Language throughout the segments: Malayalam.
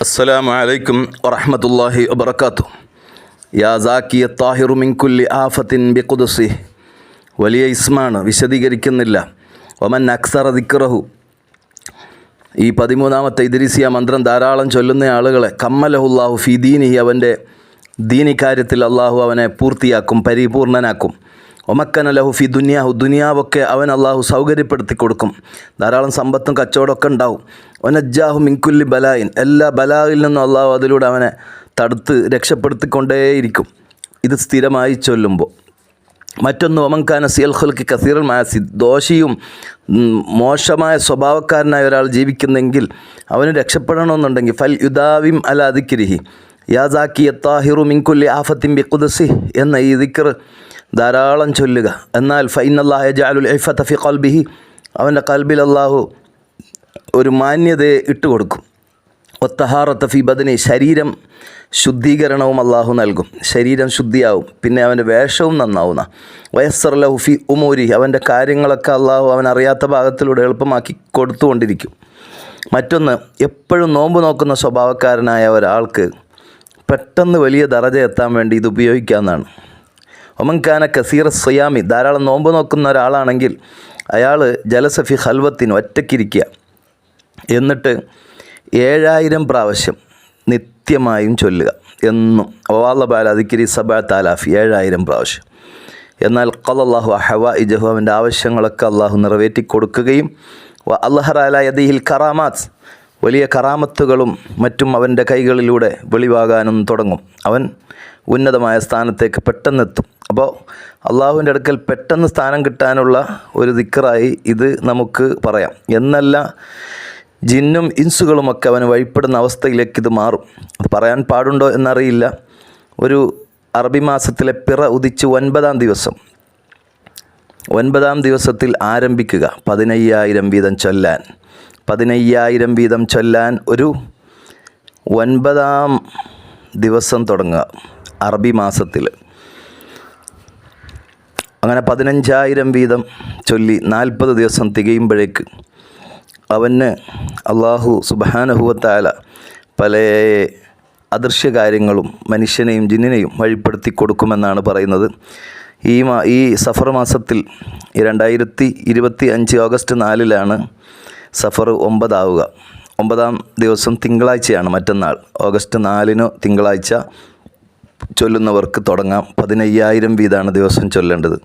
അസ്സലാമു അലൈക്കും വറഹമത്തല്ലാഹി വബർക്കാത്തു യാസാക്കിയ താഹിറു മിൻകുല്ലി ആഫത്തിൻ ബിഖുദുസി. വലിയ ഇസ്മാണ് വിശദീകരിക്കുന്നില്ല. ഒമൻ അക്സറ ദിക്റഹു. ഈ പതിമൂന്നാമത്തെ ഇദിരിസിയ മന്ത്രം ധാരാളം ചൊല്ലുന്ന ആളുകളെ കമ്മലഹുല്ലാഹു ഫി ദീനിഹി അവന്റെ ദീനി കാര്യത്തിൽ അള്ളാഹു അവനെ പൂർത്തിയാക്കും പരിപൂർണനാക്കും. ഒമക്കന ലഹു ഫി ദുനിയാഹു. ദുനിയാവൊക്കെ അവൻ അള്ളാഹു സൗകര്യപ്പെടുത്തി കൊടുക്കും. ധാരാളം സമ്പത്തും കച്ചവടമൊക്കെ ഉണ്ടാവും. ഒനജ്ജാഹു മിൻകുല്ലി ബലായിൻ. എല്ലാ ബലായിൽ നിന്നും അള്ളാഹു അതിലൂടെ അവനെ തടുത്ത് രക്ഷപ്പെടുത്തിക്കൊണ്ടേയിരിക്കും. ഇത് സ്ഥിരമായി ചൊല്ലുമ്പോൾ. മറ്റൊന്ന് ഒമൻഖാന സിയൽ ഖുൽക്ക് കസീറൽ മാസി ദോഷിയും മോശമായ സ്വഭാവക്കാരനായ ഒരാൾ ജീവിക്കുന്നെങ്കിൽ അവന് രക്ഷപ്പെടണമെന്നുണ്ടെങ്കിൽ ഫൽ യുദാവിം അല ദിക്രിഹി. യാസാക്കി യത്താഹിറു മിൻകുല്ലി ആഫത്തിൻ ബിഖുദസി എന്ന ഈ ദിക്കർ ധാരാളം ചൊല്ലുക. എന്നാൽ ഫൈനല്ലാഹ ജാലുൽ ഇഫത്ത ഫി കൽബിഹി അവന്റെ കൽബിൽ അള്ളാഹു ഒരു മാന്യതയെ ഇട്ടുകൊടുക്കും. ഒത്തഹാറത്ത ഫി ബദനി ശരീരം ശുദ്ധീകരണവും അള്ളാഹു നൽകും. ശരീരം ശുദ്ധിയാവും പിന്നെ അവന്റെ വേഷവും നന്നാവുന്ന. വയസ്സർ ലഹുഫി ഉമൂരി അവന്റെ കാര്യങ്ങളൊക്കെ അള്ളാഹു അവൻ അറിയാത്ത ഭാഗത്തിലൂടെ എളുപ്പമാക്കി കൊടുത്തുകൊണ്ടിരിക്കും. മറ്റൊന്ന് എപ്പോഴും നോമ്പ് നോക്കുന്ന സ്വഭാവക്കാരനായ ഒരാൾക്ക് പെട്ടെന്ന് വലിയ ദറജ എത്താൻ വേണ്ടി ഇത് ഉപയോഗിക്കാമെന്നാണ് ഒമൻഖാന കസീർ സ്വയാമി ധാരാളം നോമ്പ് നോക്കുന്ന ഒരാളാണെങ്കിൽ അയാൾ ജലസഫി ഹൽവത്തിന് ഒറ്റയ്ക്കിരിക്കുക എന്നിട്ട് ഏഴായിരം പ്രാവശ്യം നിത്യമായും ചൊല്ലുക. എന്നും ഒവാള്ള ബാല അതിക്കിരി സബ താലാഫി ഏഴായിരം പ്രാവശ്യം. എന്നാൽ കലല്ലാഹു അഹവ ഇജഹു അവന്റെ ആവശ്യങ്ങളൊക്കെ അള്ളാഹു നിറവേറ്റി കൊടുക്കുകയും അള്ളഹറാല യദിഹിൽ കറാമാത്ത് വലിയ കറാമത്തുകളും മറ്റും അവന്റെ കൈകളിലൂടെ വെളിവാകാനും തുടങ്ങും. അവൻ ഉന്നതമായ സ്ഥാനത്തേക്ക് പെട്ടെന്നെത്തും. അപ്പോൾ അള്ളാഹുവിന്റെ അടുക്കൽ പെട്ടെന്ന് സ്ഥാനം കിട്ടാനുള്ള ഒരു ദിക്കറായി ഇത് നമുക്ക് പറയാം. എന്നല്ല ജിന്നും ഇൻസുകളുമൊക്കെ അവന് വഴിപ്പെടുന്ന അവസ്ഥയിലേക്ക് ഇത് മാറും. അത് പറയാൻ പാടുണ്ടോ എന്നറിയില്ല. ഒരു അറബി മാസത്തിലെ പിറ ഉദിച്ച് ഒൻപതാം ദിവസം. ഒൻപതാം ദിവസത്തിൽ ആരംഭിക്കുക. പതിനയ്യായിരം വീതം ചൊല്ലാൻ. പതിനയ്യായിരം വീതം ചൊല്ലാൻ ഒരു ഒൻപതാം ദിവസം തുടങ്ങുക അറബി മാസത്തിൽ. അങ്ങനെ പതിനഞ്ചായിരം വീതം ചൊല്ലി നാൽപ്പത് ദിവസം തികയുമ്പോഴേക്ക് അവന് അള്ളാഹു സുബാനുഭവത്താല പല അദൃശ്യ കാര്യങ്ങളും മനുഷ്യനെയും ജിന്നിനെയും വഴിപ്പെടുത്തി കൊടുക്കുമെന്നാണ് പറയുന്നത്. ഈ മാ ഈ സഫർ മാസത്തിൽ രണ്ടായിരത്തി ഇരുപത്തി അഞ്ച് ഓഗസ്റ്റ് നാലിലാണ് സഫർ ഒമ്പതാവുക. ഒമ്പതാം ദിവസം തിങ്കളാഴ്ചയാണ് മറ്റന്നാൾ. ഓഗസ്റ്റ് നാലിന് തിങ്കളാഴ്ച ചൊല്ലുന്നവർക്ക് തുടങ്ങാം. പതിനയ്യായിരം വീതമാണ് ദിവസം ചൊല്ലേണ്ടത്.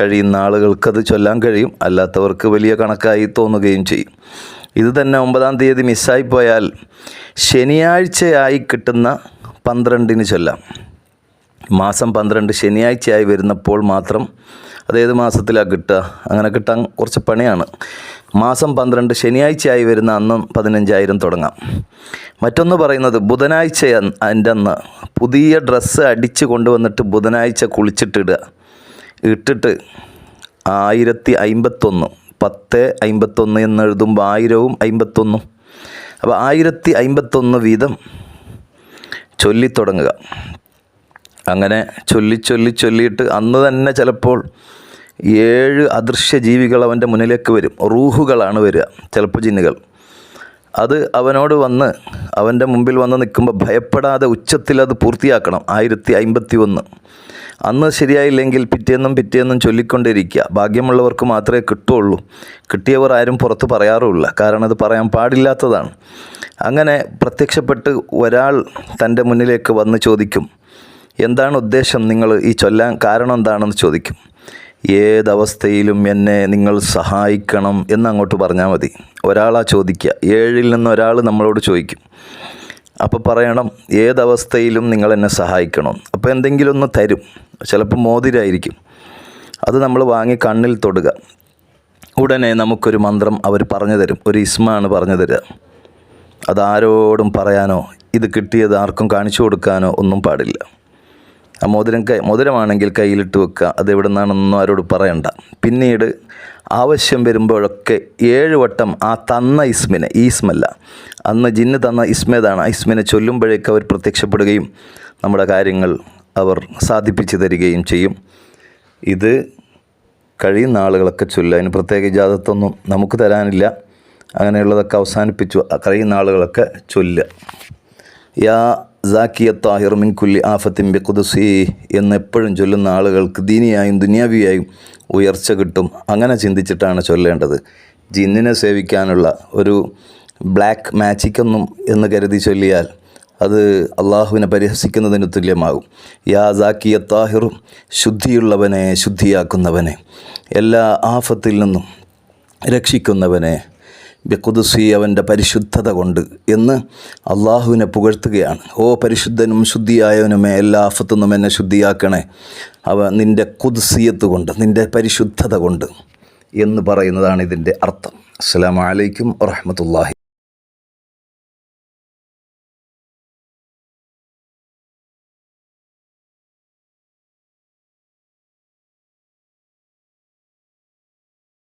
കഴിയുന്ന ആളുകൾക്കത് ചൊല്ലാൻ കഴിയും. അല്ലാത്തവർക്ക് വലിയ കണക്കായി തോന്നുകയും ചെയ്യും. ഇത് തന്നെ ഒമ്പതാം തീയതി മിസ്സായിപ്പോയാൽ ശനിയാഴ്ചയായി കിട്ടുന്ന പന്ത്രണ്ടിന് ചൊല്ലാം. മാസം പന്ത്രണ്ട് ശനിയാഴ്ചയായി വരുന്നപ്പോൾ മാത്രം അതേത് മാസത്തിലാണ് കിട്ടുക? അങ്ങനെ കിട്ടാൻ കുറച്ച് പണിയാണ്. മാസം പന്ത്രണ്ട് ശനിയാഴ്ചയായി വരുന്ന അന്നും പതിനഞ്ചായിരം തുടങ്ങാം. മറ്റൊന്ന് പറയുന്നത് ബുധനാഴ്ച എന്റെ അന്ന് പുതിയ ഡ്രസ്സ് അടിച്ച് കൊണ്ടുവന്നിട്ട് ബുധനാഴ്ച കുളിച്ചിട്ടിടുക. ഇട്ടിട്ട് ആയിരത്തി അമ്പത്തൊന്ന് പത്ത് അമ്പത്തൊന്ന് എന്ന് എഴുതുമ്പോൾ ആയിരവും അമ്പത്തൊന്നും. അപ്പോൾ ആയിരത്തി അമ്പത്തൊന്ന് വീതം ചൊല്ലിത്തുടങ്ങുക അങ്ങനെ ചൊല്ലി ചൊല്ലി ചൊല്ലിയിട്ട് അന്ന് തന്നെ ചിലപ്പോൾ ഏഴ് അദൃശ്യ ജീവികൾ അവന്റെ മുന്നിലേക്ക് വരും. റൂഹുകളാണ് വരിക. ചിലപ്പോൾ ജിന്നുകൾ. അത് അവനോട് വന്ന് അവന്റെ മുമ്പിൽ വന്ന് നിൽക്കുമ്പോൾ ഭയപ്പെടാതെ ഉച്ചത്തിൽ അത് പൂർത്തിയാക്കണം. ആയിരത്തി അമ്പത്തി ഒന്ന് അന്ന് ശരിയായില്ലെങ്കിൽ പിറ്റേന്നും പിറ്റേന്നും ചൊല്ലിക്കൊണ്ടിരിക്കുക. ഭാഗ്യമുള്ളവർക്ക് മാത്രമേ കിട്ടുള്ളൂ കിട്ടിയവർ ആരും പുറത്ത് പറയാറുമില്ല. കാരണം അത് പറയാൻ പാടില്ലാത്തതാണ്. അങ്ങനെ പ്രത്യക്ഷപ്പെട്ട് ഒരാൾ തന്റെ മുന്നിലേക്ക് വന്ന് ചോദിക്കും എന്താണ് ഉദ്ദേശം നിങ്ങൾ ഈ ചൊല്ലാൻ? കാരണം എന്താണെന്ന് ചോദിക്കും. ഏതവസ്ഥയിലും എന്നെ നിങ്ങൾ സഹായിക്കണം എന്നങ്ങോട്ട് പറഞ്ഞാൽ മതി. ഒരാളാ ചോദിക്കുക ഏഴിൽ നിന്ന് ഒരാൾ നമ്മളോട് ചോദിക്കും. അപ്പോൾ പറയണം ഏതവസ്ഥയിലും നിങ്ങൾ എന്നെ സഹായിക്കണം. അപ്പോൾ എന്തെങ്കിലും ഒന്ന് തരും. ചിലപ്പോൾ മോതിരായിരിക്കും. അത് നമ്മൾ വാങ്ങി കണ്ണിൽ തൊടുക. ഉടനെ നമുക്കൊരു മന്ത്രം അവർ പറഞ്ഞു തരും. ഒരു ഇസ്മാണ് പറഞ്ഞു തരിക അതാരോടും പറയാനോ ഇത് കിട്ടിയത് ആർക്കും കാണിച്ചു കൊടുക്കാനോ ഒന്നും പാടില്ല. ആ മോതിരം കൈ മോതിരമാണെങ്കിൽ കയ്യിലിട്ട് വെക്കുക. അത് എവിടെ നിന്നാണെന്നൊന്നും ആരോട് പറയണ്ട. പിന്നീട് ആവശ്യം വരുമ്പോഴൊക്കെ ഏഴ് വട്ടം ആ തന്ന ഇസ്മിനെ ഈ ഇസ്മല്ല. അന്ന് ജിന്ന് തന്ന ഇസ്മേതാണ് ആ ഇസ്മിനെ ചൊല്ലുമ്പോഴേക്ക് അവർ പ്രത്യക്ഷപ്പെടുകയും നമ്മുടെ കാര്യങ്ങൾ അവർ സാധിപ്പിച്ചു തരികയും ചെയ്യും. ഇത് കഴിയുന്ന ആളുകളൊക്കെ ചൊല്ലുക. അതിന് പ്രത്യേക ഇജാദത്തൊന്നും നമുക്ക് തരാനില്ല. അങ്ങനെയുള്ളതൊക്കെ അവസാനിപ്പിച്ചു. കഴിയുന്ന ആളുകളൊക്കെ ചൊല്ലുക. യാ സാക്കിയ താഹിർ മിൻ കുല്ലി ആഫത്തിൻ എന്ന് എപ്പോഴും ചൊല്ലുന്ന ആളുകൾക്ക് ദീനിയായും ദുനിയാവിയായും ഉയർച്ച കിട്ടും. അങ്ങനെ ചിന്തിച്ചിട്ടാണ് ചൊല്ലേണ്ടത്. ജിന്നിനെ സേവിക്കാനുള്ള ഒരു ബ്ലാക്ക് മാജിക്കൊന്നും എന്ന് കരുതി ചൊല്ലിയാൽ അത് അള്ളാഹുവിനെ പരിഹസിക്കുന്നതിന് തുല്യമാകും. യാ സാക്കിയ താഹിറും ശുദ്ധിയുള്ളവനെ ശുദ്ധിയാക്കുന്നവനെ. എല്ലാ ആഫത്തിൽ നിന്നും രക്ഷിക്കുന്നവനെ ബിക്കുദുസി അവന്റെ പരിശുദ്ധത കൊണ്ട് എന്ന് അള്ളാഹുവിനെ പുകഴ്ത്തുകയാണ്. ഓ പരിശുദ്ധനും ശുദ്ധിയായവനുമേ എല്ലാ ആഫത്തുനിന്നും എന്നെ ശുദ്ധിയാക്കണേ. അവ നിന്റെ കുദ്സിയത്ത് കൊണ്ട് നിന്റെ പരിശുദ്ധത കൊണ്ട് എന്ന് പറയുന്നതാണ് ഇതിന്റെ അർത്ഥം. അസ്സാം വലൈക്കും വറഹ്മത്തുള്ളാഹി